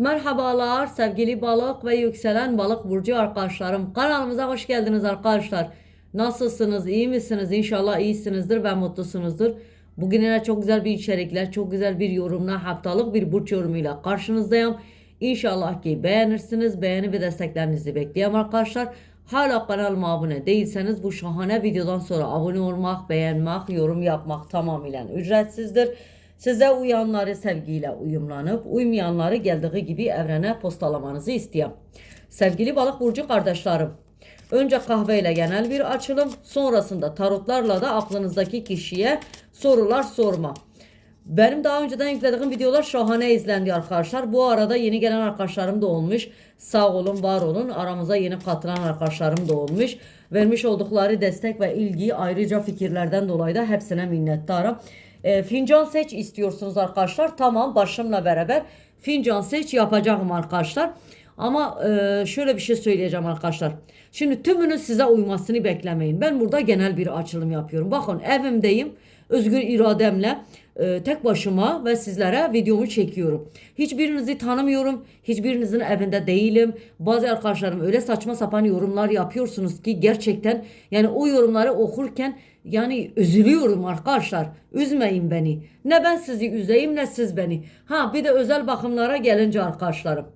Merhabalar sevgili balık ve yükselen balık burcu arkadaşlarım. Kanalımıza hoş geldiniz arkadaşlar. Nasılsınız? iyi misiniz? İnşallah iyisinizdir ve mutlusunuzdur. Bugün yine çok güzel bir içerikler, çok güzel bir yorumla, haftalık bir burç yorumuyla karşınızdayım. İnşallah ki beğenirsiniz. Beğeni ve desteklerinizi bekliyorum arkadaşlar. Hala kanalıma abone değilseniz bu şahane videodan sonra abone olmak, beğenmek, yorum yapmak tamamıyla ücretsizdir. Size uyanları sevgiyle uyumlanıp uymayanları geldiği gibi evrene postalamanızı istiyorum. Sevgili balık burcu kardeşlerim. Önce kahveyle genel bir açılım, sonrasında tarotlarla da aklınızdaki kişiye sorular sorma. Benim daha önceden yüklediğim videolar şahane izlendi arkadaşlar. Bu arada yeni gelen arkadaşlarım da olmuş. Sağ olun, var olun. Aramıza yeni katılan arkadaşlarım da olmuş. Vermiş oldukları destek ve ilgi ayrıca fikirlerden dolayı da hepsine minnettarım. E, fincan seç istiyorsunuz arkadaşlar. Tamam başımla beraber fincan seç yapacağım arkadaşlar. Ama e, şöyle bir şey söyleyeceğim arkadaşlar. Şimdi tümünün size uymasını beklemeyin. Ben burada genel bir açılım yapıyorum. Bakın evimdeyim. Özgür irademle e, tek başıma ve sizlere videomu çekiyorum. Hiçbirinizi tanımıyorum. Hiçbirinizin evinde değilim. Bazı arkadaşlarım öyle saçma sapan yorumlar yapıyorsunuz ki gerçekten yani o yorumları okurken yani üzülüyorum arkadaşlar. Üzmeyin beni. Ne ben sizi üzeyim ne siz beni. Ha bir de özel bakımlara gelince arkadaşlarım.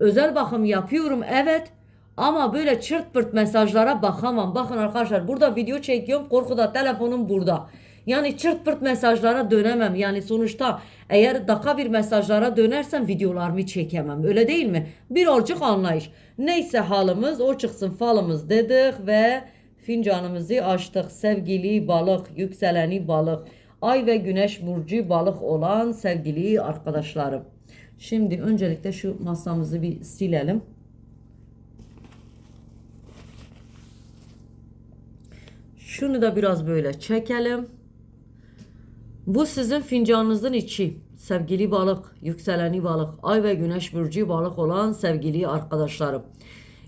Özel bakım yapıyorum evet. Ama böyle çırt pırt mesajlara bakamam. Bakın arkadaşlar burada video çekiyorum. Korkuda telefonum burada. Yani çırt pırt mesajlara dönemem. Yani sonuçta eğer dakika bir mesajlara dönersem videolarımı çekemem. Öyle değil mi? Bir olcuk anlayış. Neyse halımız o çıksın falımız dedik ve fincanımızı açtık. Sevgili balık, yükseleni balık, ay ve güneş burcu balık olan sevgili arkadaşlarım. Şimdi öncelikle şu masamızı bir silelim. Şunu da biraz böyle çekelim. Bu sizin fincanınızın içi. Sevgili balık, yükseleni balık, ay ve güneş burcu balık olan sevgili arkadaşlarım.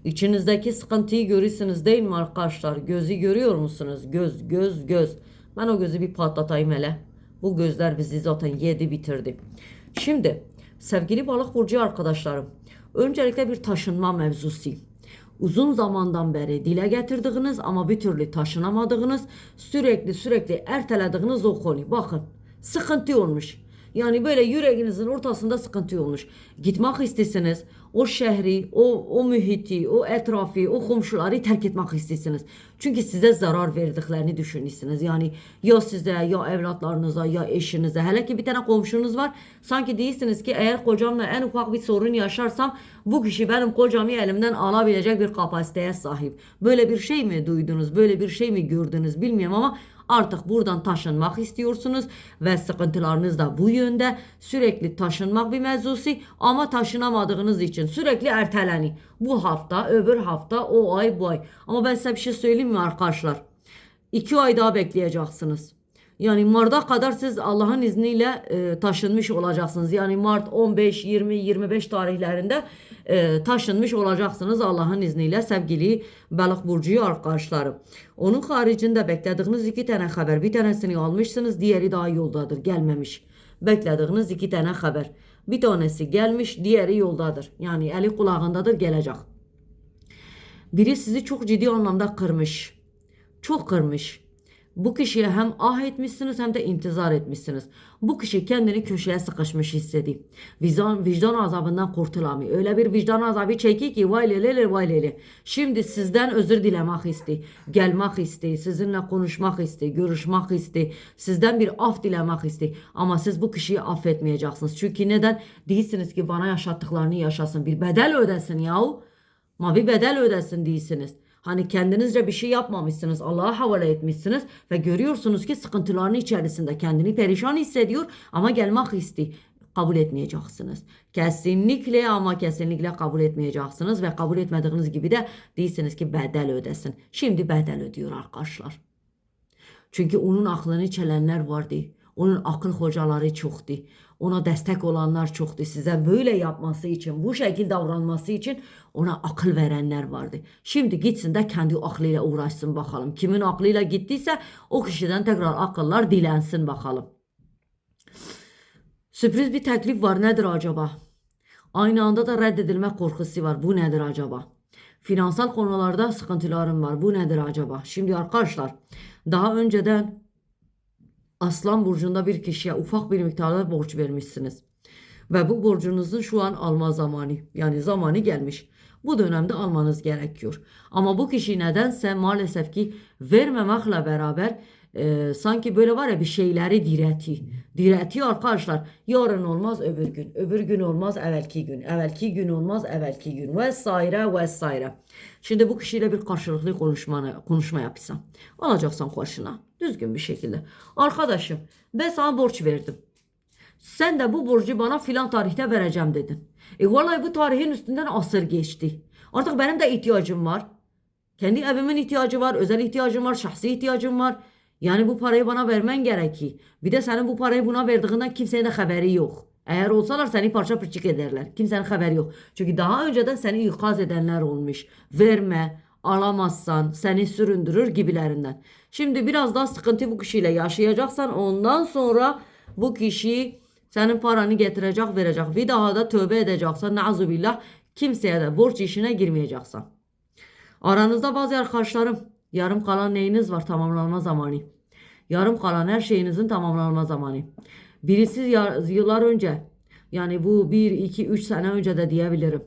İçinizdeki sıkıntıyı görüyorsunuz değil mi arkadaşlar? Gözü görüyor musunuz? Göz, göz, göz. Ben o gözü bir patlatayım hele. Bu gözler bizi zaten yedi bitirdi. Şimdi sevgili balık burcu arkadaşlarım. Öncelikle bir taşınma mevzusu uzun zamandan beri dile getirdiğiniz ama bir türlü taşınamadığınız, sürekli sürekli ertelediğiniz o konu. Bakın sıkıntı olmuş. Yani böyle yüreğinizin ortasında sıkıntı olmuş. Gitmek istesiniz, o şehri, o, o mühiti, o etrafı, o komşuları terk etmek istesiniz. Çünkü size zarar verdiklerini düşünürsünüz. Yani ya size, ya evlatlarınıza, ya eşinize. Hele ki bir tane komşunuz var. Sanki değilsiniz ki eğer kocamla en ufak bir sorun yaşarsam bu kişi benim kocamı elimden alabilecek bir kapasiteye sahip. Böyle bir şey mi duydunuz, böyle bir şey mi gördünüz bilmiyorum ama Artık buradan taşınmak istiyorsunuz ve sıkıntılarınız da bu yönde. Sürekli taşınmak bir mevzusu ama taşınamadığınız için sürekli erteleni. Bu hafta, öbür hafta, o ay, bu ay. Ama ben size bir şey söyleyeyim mi arkadaşlar? İki ay daha bekleyeceksiniz. Yani Mart'a kadar siz Allah'ın izniyle e, taşınmış olacaksınız. Yani Mart 15, 20, 25 tarihlerinde e, taşınmış olacaksınız Allah'ın izniyle sevgili balık burcu arkadaşlarım. Onun haricinde beklediğiniz iki tane haber. Bir tanesini almışsınız, diğeri daha yoldadır, gelmemiş. Beklediğiniz iki tane haber. Bir tanesi gelmiş, diğeri yoldadır. Yani eli kulağındadır, gelecek. Biri sizi çok ciddi anlamda kırmış. Çok kırmış. Bu kişiye hem ah etmişsiniz hem de intizar etmişsiniz. Bu kişi kendini köşeye sıkışmış hissedi. Vicdan, vicdan azabından kurtulamıyor. Öyle bir vicdan azabı çekiyor ki vay lele vay lele. Şimdi sizden özür dilemek isti. Gelmek isti. Sizinle konuşmak isti. Görüşmek isti. Sizden bir af dilemek isti. Ama siz bu kişiyi affetmeyeceksiniz. Çünkü neden? Değilsiniz ki bana yaşattıklarını yaşasın. Bir bedel ödesin yahu. Ma bir bedel ödesin değilsiniz. Hani kendinizce bir şey yapmamışsınız. Allah'a havale etmişsiniz ve görüyorsunuz ki sıkıntıların içerisinde kendini perişan hissediyor ama gelmek istiyor kabul etmeyeceksiniz. Kesinlikle ama kesinlikle kabul etmeyeceksiniz ve kabul etmediğiniz gibi de değilsiniz ki bedel ödesin. Şimdi bedel ödüyor arkadaşlar. Çünkü onun aklını çelenler vardı. Onun akıl hocaları çoktu. Ona destek olanlar çoktu. Size böyle yapması için, bu şekilde davranması için ona akıl verenler vardı. Şimdi gitsin de kendi aklıyla uğraşsın bakalım. Kimin aklıyla gittiyse o kişiden tekrar akıllar dilensin bakalım. Sürpriz bir teklif var. Nedir acaba? Aynı anda da reddedilme korkusu var. Bu nedir acaba? Finansal konularda sıkıntılarım var. Bu nedir acaba? Şimdi arkadaşlar daha önceden Aslan burcunda bir kişiye ufak bir miktarda borç vermişsiniz. Ve bu borcunuzun şu an alma zamanı yani zamanı gelmiş. Bu dönemde almanız gerekiyor. Ama bu kişi nedense maalesef ki vermemekle beraber e, sanki böyle var ya bir şeyleri diretiyor. Diretiyor arkadaşlar. Yarın olmaz öbür gün. Öbür gün olmaz evvelki gün. Evvelki gün olmaz evvelki gün. Vesaire vesaire. Şimdi bu kişiyle bir karşılıklı konuşma yapsam. Alacaksan karşına. Düzgün bir şekilde. Arkadaşım ben sana borç verdim. Sen de bu borcu bana filan tarihte vereceğim dedin. E vallahi bu tarihin üstünden asır geçti. Artık benim de ihtiyacım var. Kendi evimin ihtiyacı var, özel ihtiyacım var, şahsi ihtiyacım var. Yani bu parayı bana vermen gerekir. Bir de senin bu parayı buna verdiğinden kimsenin de haberi yok. Eğer olsalar seni parça pırçık ederler. Kimsenin haberi yok. Çünkü daha önceden seni ikaz edenler olmuş. Verme, alamazsan seni süründürür gibilerinden. Şimdi biraz daha sıkıntı bu kişiyle yaşayacaksan ondan sonra bu kişi senin paranı getirecek verecek. Bir daha da tövbe edeceksen billah kimseye de borç işine girmeyeceksin. Aranızda bazı arkadaşlarım yarım kalan neyiniz var tamamlanma zamanı. Yarım kalan her şeyinizin tamamlanma zamanı. Birisi yıllar önce yani bu 1, 2, 3 sene önce de diyebilirim.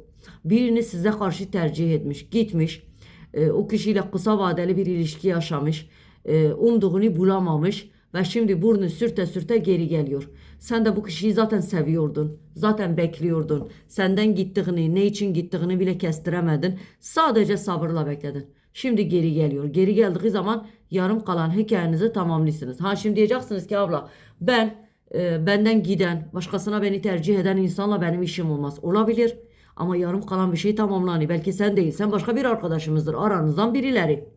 Birini size karşı tercih etmiş, gitmiş. E, o kişiyle kısa vadeli bir ilişki yaşamış. E, umduğunu bulamamış ve şimdi burnu sürte sürte geri geliyor. Sen de bu kişiyi zaten seviyordun. Zaten bekliyordun. Senden gittiğini, ne için gittiğini bile kestiremedin. Sadece sabırla bekledin. Şimdi geri geliyor. Geri geldiği zaman yarım kalan hikayenizi tamamlısınız. Ha şimdi diyeceksiniz ki abla ben e, benden giden, başkasına beni tercih eden insanla benim işim olmaz. Olabilir. Ama yarım kalan bir şey tamamlanıyor. Belki sen değil, sen başka bir arkadaşımızdır. Aranızdan birileri.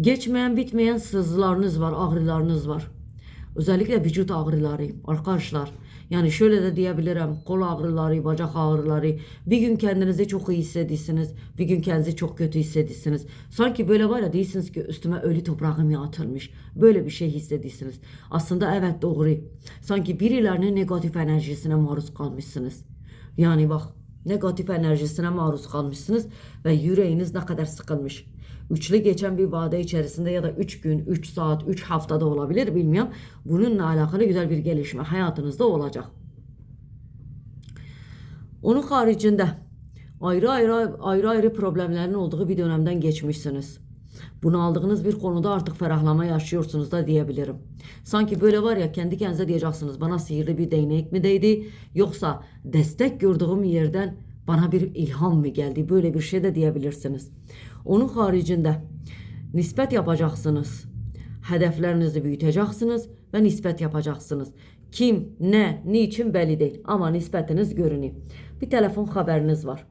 Geçmeyen bitmeyen sızılarınız var, ağrılarınız var. Özellikle vücut ağrıları arkadaşlar. Yani şöyle de diyebilirim. Kol ağrıları, bacak ağrıları. Bir gün kendinizi çok iyi hissedirsiniz. Bir gün kendinizi çok kötü hissedirsiniz. Sanki böyle var ya değilsiniz ki üstüme ölü toprağım yatırmış. Böyle bir şey hissedirsiniz. Aslında evet doğru. Sanki birilerinin negatif enerjisine maruz kalmışsınız. Yani bak negatif enerjisine maruz kalmışsınız ve yüreğiniz ne kadar sıkılmış. Üçlü geçen bir vade içerisinde ya da 3 gün, 3 saat, 3 haftada olabilir bilmiyorum. Bununla alakalı güzel bir gelişme hayatınızda olacak. Onun haricinde ayrı ayrı ayrı ayrı problemlerin olduğu bir dönemden geçmişsiniz. Bunu aldığınız bir konuda artık ferahlama yaşıyorsunuz da diyebilirim. Sanki böyle var ya kendi kendinize diyeceksiniz bana sihirli bir değnek mi değdi yoksa destek gördüğüm yerden bana bir ilham mı geldi böyle bir şey de diyebilirsiniz. Onun haricinde nispet yapacaksınız. Hedeflerinizi büyüteceksiniz ve nispet yapacaksınız. Kim, ne, niçin belli değil ama nispetiniz görünüyor. Bir telefon haberiniz var.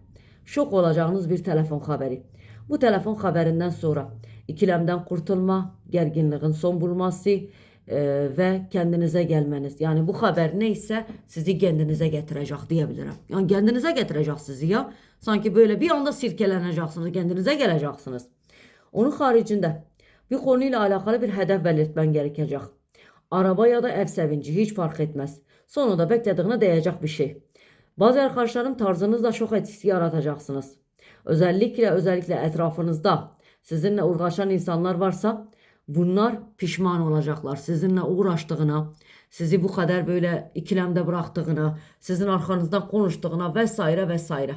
Şok olacağınız bir telefon haberi. Bu telefon haberinden sonra ikilemden kurtulma, gerginliğin son bulması e, ve kendinize gelmeniz. Yani bu haber neyse sizi kendinize getirecek diyebilirim. Yani kendinize getirecek sizi ya. Sanki böyle bir anda sirkeleneceksiniz, kendinize geleceksiniz. Onun haricinde bir konuyla alakalı bir hedef belirtmen gerekecek. Araba ya da ev sevinci hiç fark etmez. Sonunda beklediğine değecek bir şey. Bazı arkadaşlarım tarzınızla şok etkisi yaratacaksınız. Özellikle özellikle etrafınızda sizinle uğraşan insanlar varsa bunlar pişman olacaklar. Sizinle uğraştığına, sizi bu kadar böyle ikilemde bıraktığına, sizin arkanızdan konuştuğuna vesaire vesaire.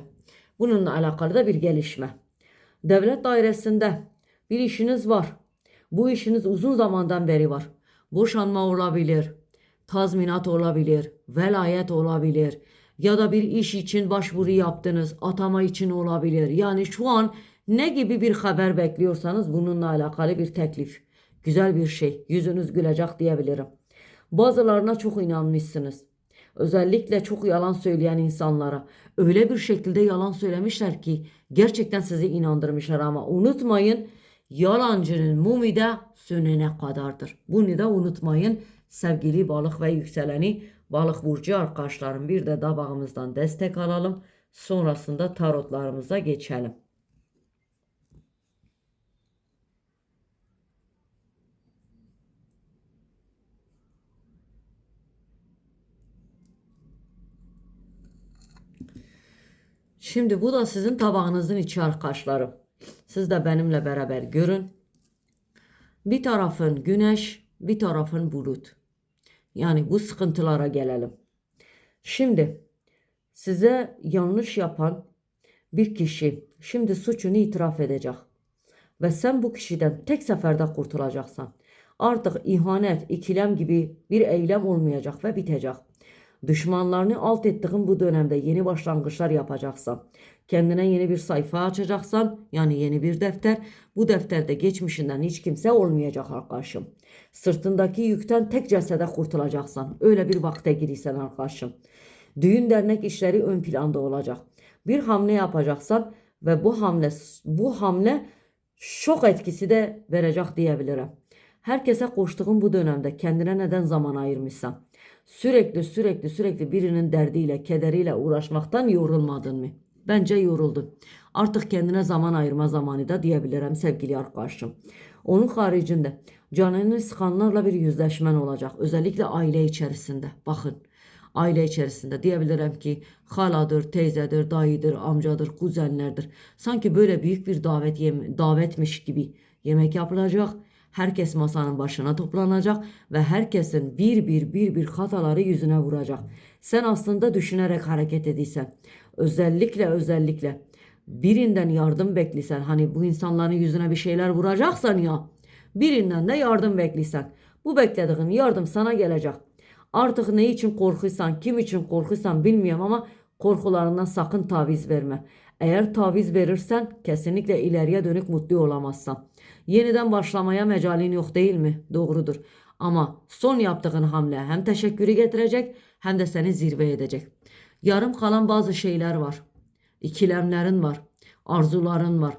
Bununla alakalı da bir gelişme. Devlet dairesinde bir işiniz var. Bu işiniz uzun zamandan beri var. Boşanma olabilir, tazminat olabilir, velayet olabilir ya da bir iş için başvuru yaptınız, atama için olabilir. Yani şu an ne gibi bir haber bekliyorsanız bununla alakalı bir teklif. Güzel bir şey. Yüzünüz gülecek diyebilirim. Bazılarına çok inanmışsınız. Özellikle çok yalan söyleyen insanlara öyle bir şekilde yalan söylemişler ki gerçekten sizi inandırmışlar ama unutmayın yalancının mumu da sönene kadardır. Bunu da unutmayın sevgili balık ve yükseleni balık burcu arkadaşlarım bir de dabağımızdan destek alalım. Sonrasında tarotlarımıza geçelim. Şimdi bu da sizin tabağınızın içi arkadaşlarım. Siz de benimle beraber görün. Bir tarafın güneş, bir tarafın bulut. Yani bu sıkıntılara gelelim. Şimdi size yanlış yapan bir kişi şimdi suçunu itiraf edecek. Ve sen bu kişiden tek seferde kurtulacaksın. Artık ihanet, ikilem gibi bir eylem olmayacak ve bitecek. Düşmanlarını alt ettiğin bu dönemde yeni başlangıçlar yapacaksan, kendine yeni bir sayfa açacaksan, yani yeni bir defter, bu defterde geçmişinden hiç kimse olmayacak arkadaşım. Sırtındaki yükten tek cesede kurtulacaksan, öyle bir vakte giriysen arkadaşım. Düğün dernek işleri ön planda olacak. Bir hamle yapacaksan ve bu hamle bu hamle şok etkisi de verecek diyebilirim. Herkese koştuğun bu dönemde kendine neden zaman ayırmışsan, sürekli sürekli sürekli birinin derdiyle, kederiyle uğraşmaktan yorulmadın mı? Bence yoruldun. Artık kendine zaman ayırma zamanı da diyebilirim sevgili arkadaşım. Onun haricinde canını sıkanlarla bir yüzleşmen olacak. Özellikle aile içerisinde. Bakın aile içerisinde diyebilirim ki haladır, teyzedir, dayıdır, amcadır, kuzenlerdir. Sanki böyle büyük bir davet yem davetmiş gibi yemek yapılacak. Herkes masanın başına toplanacak ve herkesin bir bir bir bir hataları yüzüne vuracak. Sen aslında düşünerek hareket ediysen, özellikle özellikle birinden yardım beklisen, hani bu insanların yüzüne bir şeyler vuracaksan ya, birinden de yardım beklisen, bu beklediğin yardım sana gelecek. Artık ne için korkuysan, kim için korkuysan bilmiyorum ama korkularından sakın taviz verme. Eğer taviz verirsen kesinlikle ileriye dönük mutlu olamazsan. Yeniden başlamaya mecalin yok değil mi? Doğrudur. Ama son yaptığın hamle hem teşekkürü getirecek hem de seni zirve edecek. Yarım kalan bazı şeyler var. İkilemlerin var. Arzuların var.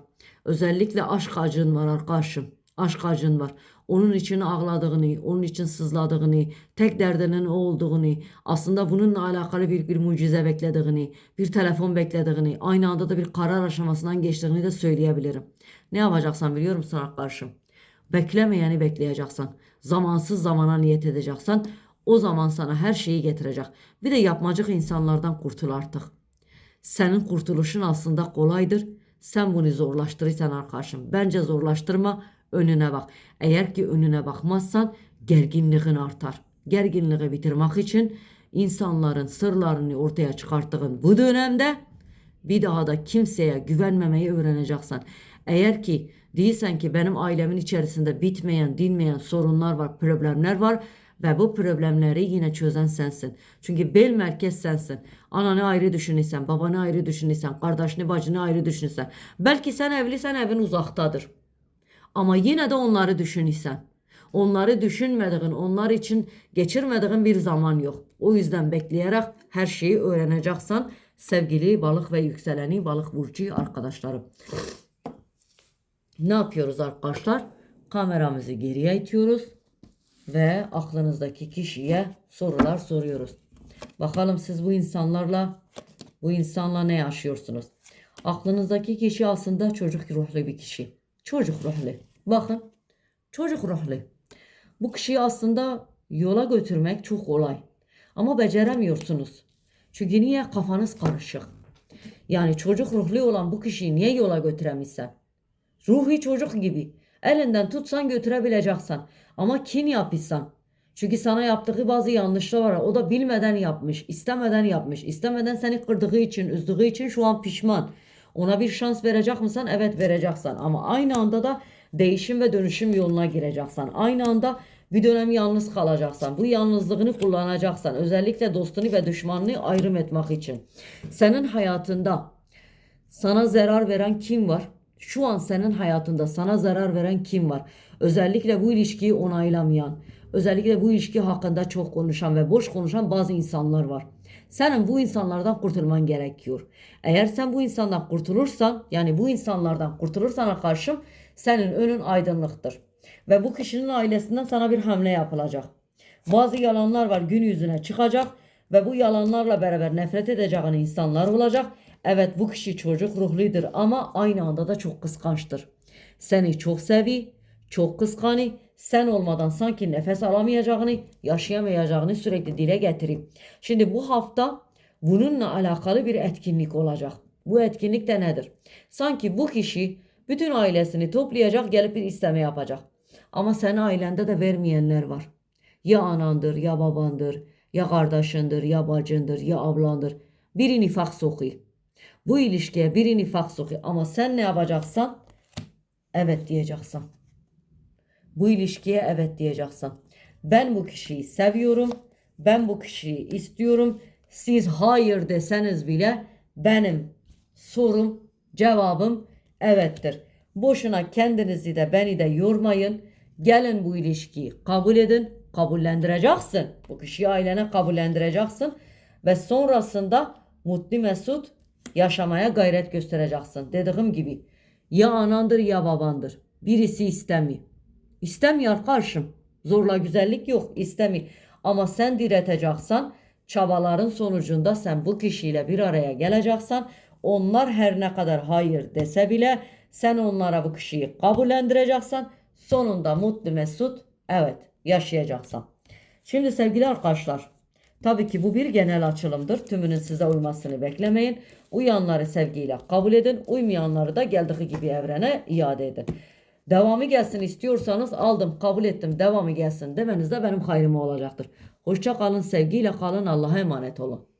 Özellikle aşk acın var arkadaşım. Aşk acın var. Onun için ağladığını, onun için sızladığını, tek derdinin o olduğunu, aslında bununla alakalı bir, bir mucize beklediğini, bir telefon beklediğini, aynı anda da bir karar aşamasından geçtiğini de söyleyebilirim. Ne yapacaksan biliyor musun arkadaşım? Beklemeyeni bekleyeceksin. Zamansız zamana niyet edeceksen o zaman sana her şeyi getirecek. Bir de yapmacık insanlardan kurtul artık. Senin kurtuluşun aslında kolaydır. Sen bunu zorlaştırırsan arkadaşım. Bence zorlaştırma önüne bak. Eğer ki önüne bakmazsan gerginliğin artar. Gerginliği bitirmek için insanların sırlarını ortaya çıkarttığın bu dönemde bir daha da kimseye güvenmemeyi öğreneceksin. Eğer ki değilsen ki benim ailemin içerisinde bitmeyen, dinmeyen sorunlar var, problemler var ve bu problemleri yine çözen sensin. Çünkü bel merkez sensin. Ananı ayrı düşünürsen, babanı ayrı düşünürsen, kardeşini, bacını ayrı düşünürsen. Belki sen evlisen evin uzaktadır. Ama yine de onları düşünürsen. Onları düşünmediğin, onlar için geçirmediğin bir zaman yok. O yüzden bekleyerek her şeyi öğreneceksen sevgili balık ve yükseleni balık burcu arkadaşlarım. Ne yapıyoruz arkadaşlar? Kameramızı geriye itiyoruz ve aklınızdaki kişiye sorular soruyoruz. Bakalım siz bu insanlarla bu insanla ne yaşıyorsunuz? Aklınızdaki kişi aslında çocuk ruhlu bir kişi. Çocuk ruhlu. Bakın çocuk ruhlu. Bu kişiyi aslında yola götürmek çok kolay. Ama beceremiyorsunuz. Çünkü niye kafanız karışık. Yani çocuk ruhlu olan bu kişiyi niye yola götüremezsen? Ruhi çocuk gibi. Elinden tutsan götürebileceksin. Ama kin yapışsan. Çünkü sana yaptığı bazı yanlışlar var. O da bilmeden yapmış, istemeden yapmış. istemeden seni kırdığı için, üzdüğü için şu an pişman. Ona bir şans verecek misin? Evet vereceksin. Ama aynı anda da değişim ve dönüşüm yoluna gireceksin. Aynı anda bir dönem yalnız kalacaksan. Bu yalnızlığını kullanacaksan. Özellikle dostunu ve düşmanını ayrım etmek için. Senin hayatında sana zarar veren kim var? Şu an senin hayatında sana zarar veren kim var? Özellikle bu ilişkiyi onaylamayan, özellikle bu ilişki hakkında çok konuşan ve boş konuşan bazı insanlar var. Senin bu insanlardan kurtulman gerekiyor. Eğer sen bu insandan kurtulursan, yani bu insanlardan kurtulursan karşım senin önün aydınlıktır. Ve bu kişinin ailesinden sana bir hamle yapılacak. Bazı yalanlar var gün yüzüne çıkacak ve bu yalanlarla beraber nefret edeceğin insanlar olacak. Evet bu kişi çocuk ruhludur ama aynı anda da çok kıskançtır. Seni çok sevi, çok kıskanı, sen olmadan sanki nefes alamayacağını, yaşayamayacağını sürekli dile getireyim. Şimdi bu hafta bununla alakalı bir etkinlik olacak. Bu etkinlik de nedir? Sanki bu kişi bütün ailesini toplayacak gelip bir isteme yapacak. Ama senin ailende de vermeyenler var. Ya anandır, ya babandır, ya kardeşindir, ya bacındır, ya ablandır. Biri nifak sokuyor. Bu ilişkiye biri nifak sokuyor. Ama sen ne yapacaksan? Evet diyeceksin. Bu ilişkiye evet diyeceksin. Ben bu kişiyi seviyorum. Ben bu kişiyi istiyorum. Siz hayır deseniz bile benim sorum, cevabım evettir. Boşuna kendinizi de beni de yormayın. Gelin bu ilişkiyi kabul edin. Kabullendireceksin. Bu kişiyi ailene kabullendireceksin. Ve sonrasında mutlu mesut yaşamaya gayret göstereceksin. Dediğim gibi ya anandır ya babandır. Birisi istemiyor. İstemiyor karşım. Zorla güzellik yok istemiyor. Ama sen direteceksen çabaların sonucunda sen bu kişiyle bir araya geleceksen onlar her ne kadar hayır dese bile sen onlara bu kişiyi kabullendireceksen sonunda mutlu mesut evet yaşayacaksın. Şimdi sevgili arkadaşlar tabii ki bu bir genel açılımdır. Tümünün size uymasını beklemeyin. Uyanları sevgiyle kabul edin. Uymayanları da geldiği gibi evrene iade edin. Devamı gelsin istiyorsanız aldım kabul ettim devamı gelsin demeniz de benim hayrıma olacaktır. Hoşça kalın sevgiyle kalın Allah'a emanet olun.